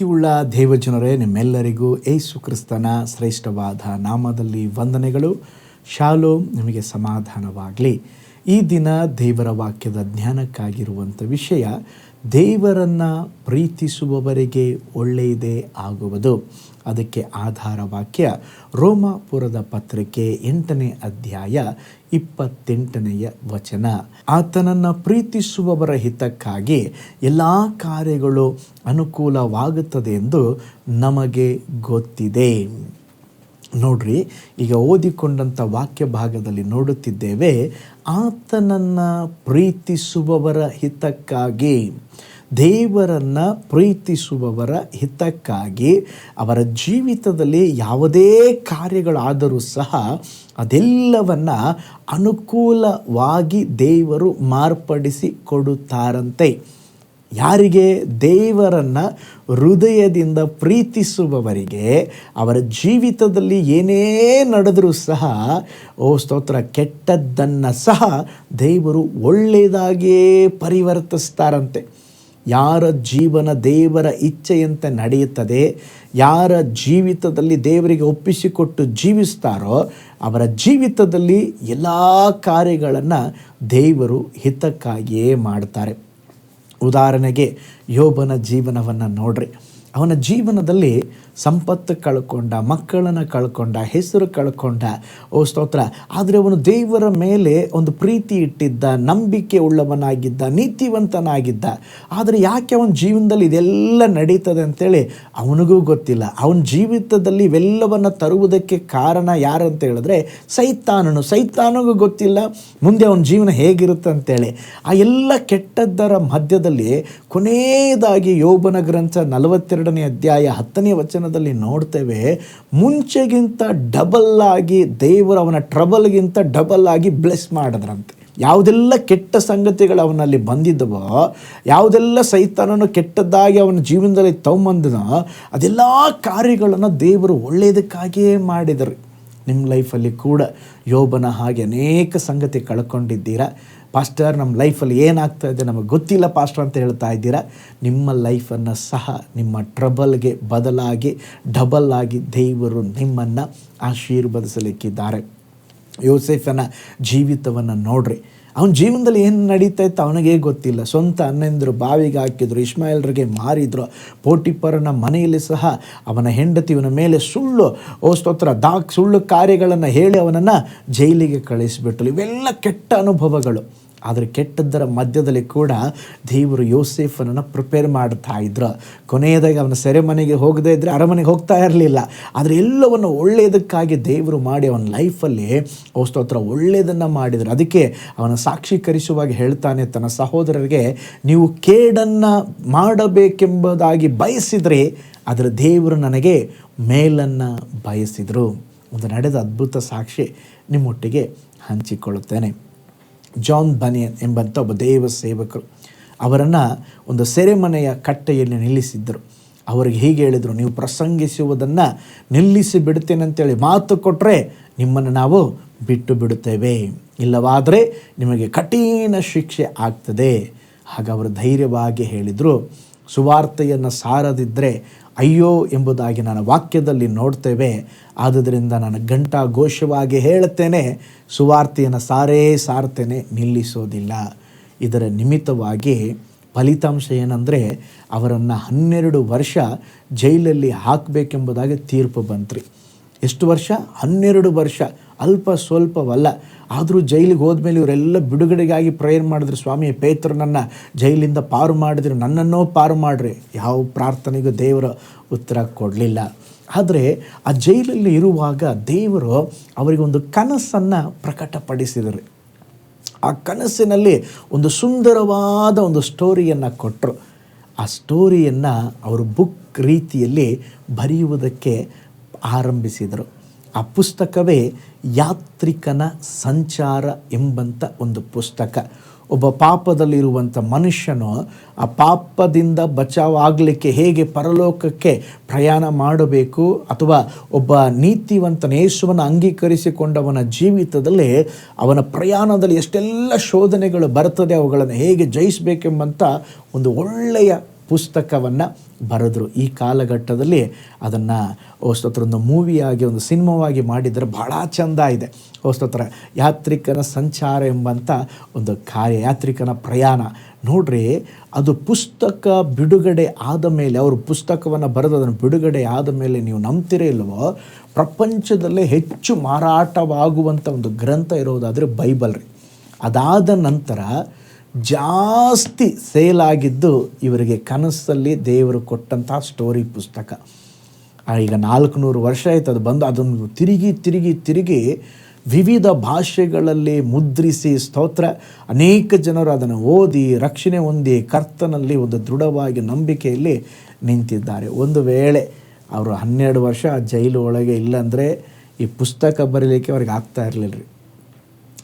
ಪ್ರೀತಿಯುಳ್ಳ ದೇವಜನರೇ, ನಿಮ್ಮೆಲ್ಲರಿಗೂ ಏಸು ಕ್ರಿಸ್ತನ ಶ್ರೇಷ್ಠವಾದ ನಾಮದಲ್ಲಿ ವಂದನೆಗಳು. ಶಾಲೋ ನಿಮಗೆ ಸಮಾಧಾನವಾಗಲಿ. ಈ ದಿನ ದೇವರ ವಾಕ್ಯದ ಜ್ಞಾನಕ್ಕಾಗಿರುವಂಥ ವಿಷಯ, ದೇವರನ್ನು ಪ್ರೀತಿಸುವವರಿಗೆ ಒಳ್ಳೆಯದೇ ಆಗುವುದು. ಅದಕ್ಕೆ ಆಧಾರ ವಾಕ್ಯ, ರೋಮಾಪುರದ ಪತ್ರಿಕೆ ಎಂಟನೇ ಅಧ್ಯಾಯ ಇಪ್ಪತ್ತೆಂಟನೆಯ ವಚನ. ಆತನನ್ನು ಪ್ರೀತಿಸುವವರ ಹಿತಕ್ಕಾಗಿ ಎಲ್ಲ ಕಾರ್ಯಗಳು ಅನುಕೂಲವಾಗುತ್ತದೆ ಎಂದು ನಮಗೆ ಗೊತ್ತಿದೆ. ನೋಡ್ರಿ, ಈಗ ಓದಿಕೊಂಡಂಥ ವಾಕ್ಯ ಭಾಗದಲ್ಲಿ ನೋಡುತ್ತಿದ್ದೇವೆ, ಆತನನ್ನು ಪ್ರೀತಿಸುವವರ ಹಿತಕ್ಕಾಗಿ. ದೇವರನ್ನು ಪ್ರೀತಿಸುವವರ ಹಿತಕ್ಕಾಗಿ ಅವರ ಜೀವಿತದಲ್ಲಿ ಯಾವುದೇ ಕಾರ್ಯಗಳಾದರೂ ಸಹ ಅದೆಲ್ಲವನ್ನು ಅನುಕೂಲವಾಗಿ ದೇವರು ಮಾರ್ಪಡಿಸಿ ಕೊಡುತ್ತಾರಂತೆ. ಯಾರಿಗೆ? ದೇವರನ್ನು ಹೃದಯದಿಂದ ಪ್ರೀತಿಸುವವರಿಗೆ ಅವರ ಜೀವಿತದಲ್ಲಿ ಏನೇ ನಡೆದರೂ ಸಹ, ಓ ಸ್ತೋತ್ರ, ಕೆಟ್ಟದ್ದನ್ನು ಸಹ ದೇವರು ಒಳ್ಳೆಯದಾಗಿಯೇ ಪರಿವರ್ತಿಸ್ತಾರಂತೆ. ಯಾರ ಜೀವನ ದೇವರ ಇಚ್ಛೆಯಂತೆ ನಡೆಯುತ್ತದೆ, ಯಾರ ಜೀವಿತದಲ್ಲಿ ದೇವರಿಗೆ ಒಪ್ಪಿಸಿಕೊಟ್ಟು ಜೀವಿಸ್ತಾರೋ, ಅವರ ಜೀವಿತದಲ್ಲಿ ಎಲ್ಲ ಕಾರ್ಯಗಳನ್ನು ದೇವರು ಹಿತಕ್ಕಾಗಿಯೇ ಮಾಡ್ತಾರೆ. ಉದಾಹರಣೆಗೆ ಯೋಬನ ಜೀವನವನ್ನು ನೋಡ್ರಿ. ಅವನ ಜೀವನದಲ್ಲಿ ಸಂಪತ್ತು ಕಳ್ಕೊಂಡ, ಮಕ್ಕಳನ್ನು ಕಳ್ಕೊಂಡ, ಹೆಸರು ಕಳ್ಕೊಂಡ. ಓ ಸ್ತೋತ್ರ. ಆದರೆ ಅವನು ದೇವರ ಮೇಲೆ ಒಂದು ಪ್ರೀತಿ ಇಟ್ಟಿದ್ದ, ನಂಬಿಕೆ ಉಳ್ಳವನಾಗಿದ್ದ, ನೀತಿವಂತನಾಗಿದ್ದ. ಆದರೆ ಯಾಕೆ ಅವನ ಜೀವನದಲ್ಲಿ ಇದೆಲ್ಲ ನಡೀತದೆ ಅಂತೇಳಿ ಅವನಿಗೂ ಗೊತ್ತಿಲ್ಲ. ಅವನ ಜೀವಿತದಲ್ಲಿ ಇವೆಲ್ಲವನ್ನು ತರುವುದಕ್ಕೆ ಕಾರಣ ಯಾರಂತ ಹೇಳಿದ್ರೆ ಸೈತಾನನು. ಸೈತಾನಿಗೂ ಗೊತ್ತಿಲ್ಲ, ಮುಂದೆ ಅವನ ಜೀವನ ಹೇಗಿರುತ್ತೆ ಅಂತೇಳಿ. ಆ ಎಲ್ಲ ಕೆಟ್ಟದ್ದರ ಮಧ್ಯದಲ್ಲಿ ಕೊನೆಯದಾಗಿ ಯೋಬನ ಗ್ರಂಥ ನಲವತ್ತೆರಡನೇ ಅಧ್ಯಾಯ ಹತ್ತನೇ ವಚನದಲ್ಲಿ ನೋಡ್ತೇವೆ, ಮುಂಚೆಗಿಂತ ಡಬಲ್ ಆಗಿ ದೇವರು ಅವನ ಟ್ರಬಲ್ಗಿಂತ ಡಬಲ್ ಆಗಿ ಬ್ಲೆಸ್ ಮಾಡಿದ್ರಂತೆ. ಯಾವುದೆಲ್ಲ ಕೆಟ್ಟ ಸಂಗತಿಗಳು ಅವನಲ್ಲಿ ಬಂದಿದ್ದವೋ, ಯಾವುದೆಲ್ಲ ಸೈತಾನನು ಕೆಟ್ಟದ್ದಾಗಿ ಅವನ ಜೀವನದಲ್ಲಿ ತಗೊಂಬಂದನೋ, ಅದೆಲ್ಲ ಕಾರ್ಯಗಳನ್ನು ದೇವರು ಒಳ್ಳೆಯದಕ್ಕಾಗಿಯೇ ಮಾಡಿದರು. ನಿಮ್ಮ ಲೈಫಲ್ಲಿ ಕೂಡ ಯೋಬನ ಹಾಗೆ ಅನೇಕ ಸಂಗತಿ ಕಳ್ಕೊಂಡಿದ್ದೀರಾ? ಪಾಸ್ಟರ್ ನಮ್ಮ ಲೈಫಲ್ಲಿ ಏನಾಗ್ತಾ ಇದೆ? ನಮಗೆ ಗೊತ್ತಿಲ್ಲ ಪಾಸ್ಟರ್ ಅಂತ ಹೇಳ್ತಾ ಇದ್ದೀರಾ? ನಿಮ್ಮ ಲೈಫನ್ನು ಸಹ ನಿಮ್ಮ ಟ್ರಬಲ್ಗೆ ಬದಲಾಗಿ, ಡಬಲ್ ಆಗಿ ದೇವರು ನಿಮ್ಮನ್ನು ಆಶೀರ್ವದಿಸಲಿಕ್ಕಿದ್ದಾರೆ. ಯೋಸೆಫನ ಜೀವಿತವನ್ನು ನೋಡ್ರಿ. ಅವನ ಜೀವನದಲ್ಲಿ ಏನು ನಡೀತಾ ಇತ್ತು ಅವನಿಗೆ ಗೊತ್ತಿಲ್ಲ. ಸ್ವಂತ ಅನ್ನೆಂದರು ಬಾವಿಗೆ ಹಾಕಿದ್ರು ಇಸ್ಮಾಯಿಲ್ರಿಗೆ ಮಾರಿದ್ರು ಪೋಟಿಪ್ಪರನ ಮನೆಯಲ್ಲಿ ಸಹ ಅವನ ಹೆಂಡತಿ ಇವನ ಮೇಲೆ ಸುಳ್ಳು, ಓ ಸ್ತೋತ್ರ ದಾಕ್ ಸುಳ್ಳು ಕಾರ್ಯಗಳನ್ನು ಹೇಳಿ ಅವನನ್ನು ಜೈಲಿಗೆ ಕಳಿಸಿಬಿಟ್ಟರು ಇವೆಲ್ಲ ಕೆಟ್ಟ ಅನುಭವಗಳು. ಆದರೆ ಕೆಟ್ಟದ್ದರ ಮಧ್ಯದಲ್ಲಿ ಕೂಡ ದೇವರು ಯೋಸೇಫನನ್ನು ಪ್ರಿಪೇರ್ ಮಾಡ್ತಾ ಇದ್ರು. ಕೊನೆಯದಾಗಿ ಅವನ ಸೆರೆಮನೆಗೆ ಹೋಗದೇ ಇದ್ದರೆ ಅರಮನೆಗೆ ಹೋಗ್ತಾ ಇರಲಿಲ್ಲ. ಆದರೆ ಎಲ್ಲವನ್ನು ಒಳ್ಳೆಯದಕ್ಕಾಗಿ ದೇವರು ಮಾಡಿ ಅವನ ಲೈಫಲ್ಲಿ ಸ್ತೋತ್ರ, ಒಳ್ಳೆಯದನ್ನು ಮಾಡಿದರು. ಅದಕ್ಕೆ ಅವನ ಸಾಕ್ಷೀಕರಿಸುವಾಗ ಹೇಳ್ತಾನೆ, ತನ್ನ ಸಹೋದರರಿಗೆ, ನೀವು ಕೇಡನ್ನು ಮಾಡಬೇಕೆಂಬುದಾಗಿ ಬಯಸಿದರೆ ಅದರ ದೇವರು ನನಗೆ ಮೇಲನ್ನು ಬಯಸಿದರು. ಒಂದು ನಡೆದ ಅದ್ಭುತ ಸಾಕ್ಷಿ ನಿಮ್ಮೊಟ್ಟಿಗೆ ಹಂಚಿಕೊಳ್ಳುತ್ತೇನೆ. ಜಾನ್ ಬನಿಯನ್ ಎಂಬಂಥ ಒಬ್ಬ ದೇವ ಸೇವಕರು. ಅವರನ್ನು ಒಂದು ಸೆರೆಮನೆಯ ಕಟ್ಟೆಯಲ್ಲಿ ನಿಲ್ಲಿಸಿದ್ದರು. ಅವರಿಗೆ ಹೀಗೆ ಹೇಳಿದರು, ನೀವು ಪ್ರಸಂಗಿಸುವುದನ್ನು ನಿಲ್ಲಿಸಿ ಬಿಡ್ತೇನೆ ಅಂತೇಳಿ ಮಾತು ಕೊಟ್ಟರೆ ನಿಮ್ಮನ್ನು ನಾವು ಬಿಟ್ಟು ಬಿಡುತ್ತೇವೆ. ಇಲ್ಲವಾದರೆ ನಿಮಗೆ ಕಠಿಣ ಶಿಕ್ಷೆ ಆಗ್ತದೆ. ಹಾಗ ಅವರು ಧೈರ್ಯವಾಗಿ ಹೇಳಿದರು. ಸುವಾರ್ತೆಯನ್ನು ಸಾರದಿದ್ದರೆ ಅಯ್ಯೋ ಎಂಬುದಾಗಿ ನಾನು ವಾಕ್ಯದಲ್ಲಿ ನೋಡ್ತೇವೆ. ಆದುದರಿಂದ ನಾನು ಗಂಟಾ ಘೋಷವಾಗಿ ಹೇಳುತ್ತೇನೆ, ಸುವಾರ್ತೆಯನ್ನು ಸಾರೇ ಸಾರ್ತೇನೆ, ನಿಲ್ಲಿಸೋದಿಲ್ಲ. ಇದರ ನಿಮಿತ್ತವಾಗಿ ಫಲಿತಾಂಶ ಏನಂದರೆ, ಅವರನ್ನು ಹನ್ನೆರಡು ವರ್ಷ ಜೈಲಲ್ಲಿ ಹಾಕಬೇಕೆಂಬುದಾಗಿ ತೀರ್ಪು ಬಂತ್ರಿ. ಎಷ್ಟು ವರ್ಷ? ಹನ್ನೆರಡು ವರ್ಷ. ಅಲ್ಪ ಸ್ವಲ್ಪವಲ್ಲ. ಆದರೂ ಜೈಲಿಗೆ ಹೋದ್ಮೇಲೆ ಇವರೆಲ್ಲ ಬಿಡುಗಡೆಗಾಗಿ ಪ್ರೇಯರ್ ಮಾಡಿದ್ರು ಸ್ವಾಮಿ ಪೇತ್ರನನ್ನು ಜೈಲಿಂದ ಪಾರು ಮಾಡಿದ್ರು, ನನ್ನನ್ನೋ ಪಾರು ಮಾಡ್ರಿ. ಯಾವ ಪ್ರಾರ್ಥನೆಗೂ ದೇವರ ಉತ್ತರ ಕೊಡಲಿಲ್ಲ. ಆದರೆ ಆ ಜೈಲಲ್ಲಿ ಇರುವಾಗ ದೇವರು ಅವರಿಗೆ ಒಂದು ಕನಸನ್ನು ಪ್ರಕಟಪಡಿಸಿದರು. ಆ ಕನಸಿನಲ್ಲಿ ಒಂದು ಸುಂದರವಾದ ಒಂದು ಸ್ಟೋರಿಯನ್ನು ಕೊಟ್ಟರು ಆ ಸ್ಟೋರಿಯನ್ನು ಅವರು ಬುಕ್ ರೀತಿಯಲ್ಲಿ ಬರೆಯುವುದಕ್ಕೆ ಆರಂಭಿಸಿದರು. ಆ ಪುಸ್ತಕವೇ ಯಾತ್ರಿಕನ ಸಂಚಾರ ಎಂಬಂಥ ಒಂದು ಪುಸ್ತಕ. ಒಬ್ಬ ಪಾಪದಲ್ಲಿರುವಂಥ ಮನುಷ್ಯನು ಆ ಪಾಪದಿಂದ ಬಚಾವಾಗಲಿಕ್ಕೆ ಹೇಗೆ ಪರಲೋಕಕ್ಕೆ ಪ್ರಯಾಣ ಮಾಡಬೇಕು ಅಥವಾ ಒಬ್ಬ ನೀತಿವಂತ ಯೇಸುವನ್ನು ಅಂಗೀಕರಿಸಿಕೊಂಡವನ ಜೀವಿತದಲ್ಲಿ ಅವನ ಪ್ರಯಾಣದಲ್ಲಿ ಎಷ್ಟೆಲ್ಲ ಶೋಧನೆಗಳು ಬರ್ತದೆ ಅವುಗಳನ್ನು ಹೇಗೆ ಜಯಿಸಬೇಕೆಂಬಂಥ ಒಂದು ಒಳ್ಳೆಯ ಪುಸ್ತಕವನ್ನು ಬರೆದ್ರು. ಈ ಕಾಲಘಟ್ಟದಲ್ಲಿ ಅದನ್ನು ಹೊಸ್ತತ್ರ ಒಂದು ಮೂವಿಯಾಗಿ ಒಂದು ಸಿನಿಮಾವಾಗಿ ಮಾಡಿದರೆ ಭಾಳ ಚೆಂದ ಇದೆ. ಹೊಸ್ತತ್ರ ಸ್ತೋತ್ರ ಯಾತ್ರಿಕನ ಸಂಚಾರ ಎಂಬಂಥ ಒಂದು ಕಾರ್ಯ ಯಾತ್ರಿಕನ ಪ್ರಯಾಣ. ನೋಡ್ರಿ, ಅದು ಪುಸ್ತಕ ಬಿಡುಗಡೆ ಆದ ಮೇಲೆ, ಅವರು ಪುಸ್ತಕವನ್ನು ಬರೆದು ಅದನ್ನು ಬಿಡುಗಡೆ ಆದ ಮೇಲೆ ನೀವು ನಂಬ್ತಿರೇ ಇಲ್ವೋ, ಪ್ರಪಂಚದಲ್ಲೇ ಹೆಚ್ಚು ಮಾರಾಟವಾಗುವಂಥ ಒಂದು ಗ್ರಂಥ ಇರೋದಾದರೆ ಬೈಬಲ್ ರೀ. ಅದಾದ ನಂತರ ಜಾಸ್ತಿ ಸೇಲ್ ಆಗಿದ್ದು ಇವರಿಗೆ ಕನಸಲ್ಲಿ ದೇವರು ಕೊಟ್ಟಂತಹ ಸ್ಟೋರಿ ಪುಸ್ತಕ. ಈಗ ನಾಲ್ಕುನೂರು ವರ್ಷ ಆಯಿತು ಅದು ಬಂದು ಅದನ್ನು ತಿರುಗಿ ತಿರುಗಿ ತಿರುಗಿ ವಿವಿಧ ಭಾಷೆಗಳಲ್ಲಿ ಮುದ್ರಿಸಿ ಸ್ತೋತ್ರ. ಅನೇಕ ಜನರು ಅದನ್ನು ಓದಿ, ರಕ್ಷಣೆ ಹೊಂದಿ ಕರ್ತನಲ್ಲಿ ಒಂದು ದೃಢವಾಗಿ ನಂಬಿಕೆಯಲ್ಲಿ ನಿಂತಿದ್ದಾರೆ. ಒಂದು ವೇಳೆ ಅವರು ಹನ್ನೆರಡು ವರ್ಷ ಆ ಜೈಲು ಒಳಗೆ ಇಲ್ಲಾಂದರೆ ಈ ಪುಸ್ತಕ ಬರೀಲಿಕ್ಕೆ ಅವ್ರಿಗೆ ಆಗ್ತಾ ಇರಲಿಲ್ಲ ರೀ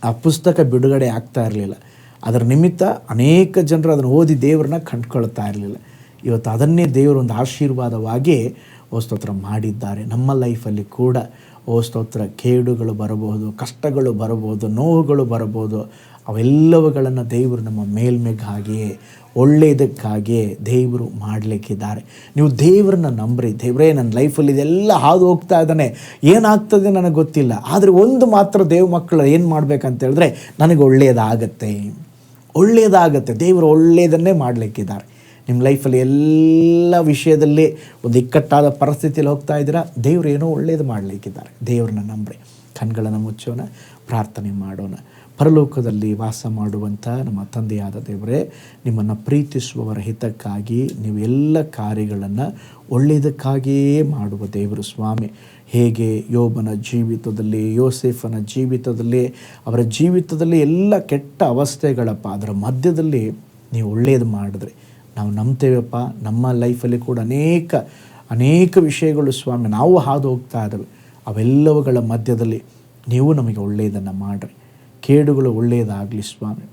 ಆ ಪುಸ್ತಕ ಬಿಡುಗಡೆ ಆಗ್ತಾ ಇರಲಿಲ್ಲ. ಅದರ ನಿಮಿತ್ತ ಅನೇಕ ಜನರು ಅದನ್ನು ಓದಿ ದೇವರನ್ನ ಕಂಡುಕೊಳ್ತಾ ಇರಲಿಲ್ಲ. ಇವತ್ತು ಅದನ್ನೇ ದೇವರು ಒಂದು ಆಶೀರ್ವಾದವಾಗಿ ಓ ಸ್ತೋತ್ರ ಮಾಡಿದ್ದಾರೆ. ನಮ್ಮ ಲೈಫಲ್ಲಿ ಕೂಡ ಓ ಸ್ತೋತ್ರ, ಕೇಡುಗಳು ಬರಬಹುದು, ಕಷ್ಟಗಳು ಬರಬಹುದು, ನೋವುಗಳು ಬರಬಹುದು. ಅವೆಲ್ಲವುಗಳನ್ನು ದೇವರು ನಮ್ಮ ಮೇಲ್ಮೆಗಾಗಿಯೇ, ಒಳ್ಳೆಯದಕ್ಕಾಗಿಯೇ ದೇವರು ಮಾಡಲಿಕ್ಕಿದ್ದಾರೆ. ನೀವು ದೇವರನ್ನ ನಂಬ್ರಿ. ದೇವರೇ, ನನ್ನ ಲೈಫಲ್ಲಿ ಇದೆಲ್ಲ ಹಾದು ಹೋಗ್ತಾ ಇದ್ದಾನೆ. ಏನಾಗ್ತದೆ ನನಗೆ ಗೊತ್ತಿಲ್ಲ. ಆದರೆ ಒಂದು ಮಾತ್ರ ದೇವ ಮಕ್ಕಳು ಏನು ಮಾಡ್ಬೇಕಂತ ಹೇಳಿದ್ರೆ, ನನಗೆ ಒಳ್ಳೆಯದಾಗತ್ತೆ. ಒಳ್ಳೆಯದಾಗತ್ತೆ. ದೇವರು ಒಳ್ಳೆಯದನ್ನೇ ಮಾಡಲಿಕ್ಕಿದ್ದಾರೆ. ನಿಮ್ಮ ಲೈಫಲ್ಲಿ ಎಲ್ಲ ವಿಷಯದಲ್ಲಿ ಒಂದು ಇಕ್ಕಟ್ಟಾದ ಪರಿಸ್ಥಿತಿಯಲ್ಲಿ ಹೋಗ್ತಾ ಇದ್ದೀರಾ? ದೇವರು ಏನೋ ಒಳ್ಳೆಯದು ಮಾಡಲಿಕ್ಕಿದ್ದಾರೆ. ದೇವ್ರನ್ನ ನಂಬ್ರಿ. ಕಣ್ಗಳನ್ನು ಮುಚ್ಚೋಣ. ಪ್ರಾರ್ಥನೆ ಮಾಡೋಣ. ಪರಲೋಕದಲ್ಲಿ ವಾಸ ಮಾಡುವಂಥ ನಮ್ಮ ತಂದೆಯಾದ ದೇವರೇ, ನಿಮ್ಮನ್ನು ಪ್ರೀತಿಸುವವರ ಹಿತಕ್ಕಾಗಿ ನೀವು ಎಲ್ಲ ಕಾರ್ಯಗಳನ್ನು ಒಳ್ಳೆಯದಕ್ಕಾಗಿಯೇ ಮಾಡುವ ದೇವರು ಸ್ವಾಮಿ. ಹೇಗೆ ಯೋಬನ ಜೀವಿತದಲ್ಲಿ, ಯೋಸೆಫನ ಜೀವಿತದಲ್ಲಿ, ಅವರ ಜೀವಿತದಲ್ಲಿ ಎಲ್ಲ ಕೆಟ್ಟ ಅವಸ್ಥೆಗಳಪ್ಪ, ಅದರ ಮಧ್ಯದಲ್ಲಿ ನೀವು ಒಳ್ಳೆಯದು ಮಾಡಿದ್ರಿ. ನಾವು ನಂಬ್ತೇವಪ್ಪ, ನಮ್ಮ ಲೈಫಲ್ಲಿ ಕೂಡ ಅನೇಕ ಅನೇಕ ವಿಷಯಗಳು ಸ್ವಾಮಿ ನಾವು ಹಾದು ಹೋಗ್ತಾ ಇದ್ದೇವೆ ಅವೆಲ್ಲವುಗಳ ಮಧ್ಯದಲ್ಲಿ ನೀವು ನಮಗೆ ಒಳ್ಳೆಯದನ್ನು ಮಾಡಿರಿ. ಕೇಡುಗಳು ಒಳ್ಳೆಯದಾಗಲಿ ಸ್ವಾಮಿ.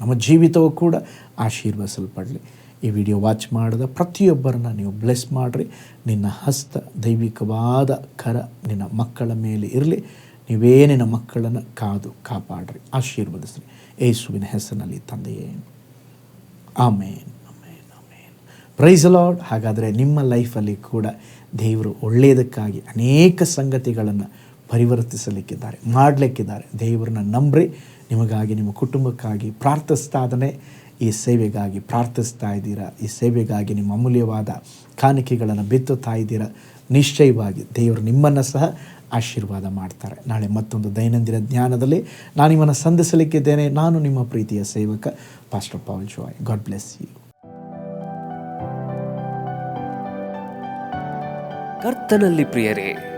ನಮ್ಮ ಜೀವಿತವೂ ಕೂಡ ಆಶೀರ್ವಸಲ್ಪಡಲಿ ಈ ವಿಡಿಯೋ ವಾಚ್ ಮಾಡಿದ ಪ್ರತಿಯೊಬ್ಬರನ್ನ ನೀವು ಬ್ಲೆಸ್ ಮಾಡಿರಿ. ನಿನ್ನ ಹಸ್ತ, ದೈವಿಕವಾದ ಕರ ನಿನ್ನ ಮಕ್ಕಳ ಮೇಲೆ ಇರಲಿ. ನೀವೇ ನಿನ್ನ ಮಕ್ಕಳನ್ನು ಕಾದು ಕಾಪಾಡ್ರಿ, ಆಶೀರ್ವದಿಸ್ರಿ. ಏಸುವಿನ ಹೆಸರಿನಲ್ಲಿ ತಂದೆಯೇ. ಆಮೇನ್ ಆಮೇನ್ ಆಮೇನ್. ಪ್ರೈಸ್ ಲಾರ್ಡ್ ಹಾಗಾದರೆ ನಿಮ್ಮ ಲೈಫಲ್ಲಿ ಕೂಡ ದೇವರು ಒಳ್ಳೆಯದಕ್ಕಾಗಿ ಅನೇಕ ಸಂಗತಿಗಳನ್ನು ಪರಿವರ್ತಿಸಲಿಕ್ಕಿದ್ದಾರೆ, ಮಾಡಲಿಕ್ಕಿದ್ದಾರೆ. ದೇವರನ್ನ ನಂಬ್ರಿ, ನಿಮಗಾಗಿ, ನಿಮ್ಮ ಕುಟುಂಬಕ್ಕಾಗಿ ಪ್ರಾರ್ಥಿಸ್ತಾದನೆ. ಈ ಸೇವೆಗಾಗಿ ಪ್ರಾರ್ಥಿಸ್ತಾ ಇದ್ದೀರಾ? ಈ ಸೇವೆಗಾಗಿ ನಿಮ್ಮ ಅಮೂಲ್ಯವಾದ ಕಾಣಿಕೆಗಳನ್ನು ಬಿತ್ತುತ್ತಾ ಇದ್ದೀರಾ? ನಿಶ್ಚಯವಾಗಿ ದೇವರು ನಿಮ್ಮನ್ನು ಸಹ ಆಶೀರ್ವಾದ ಮಾಡ್ತಾರೆ. ನಾಳೆ ಮತ್ತೊಂದು ದೈನಂದಿನ ಜ್ಞಾನದಲ್ಲಿ ನಾನು ನಿಮ್ಮನ್ನು ಸಂಧಿಸಲಿಕ್ಕಿದ್ದೇನೆ. ನಾನು ನಿಮ್ಮ ಪ್ರೀತಿಯ ಸೇವಕ pastor Pavan Joy God bless you ಕರ್ತನಲ್ಲಿ ಪ್ರಿಯರೇ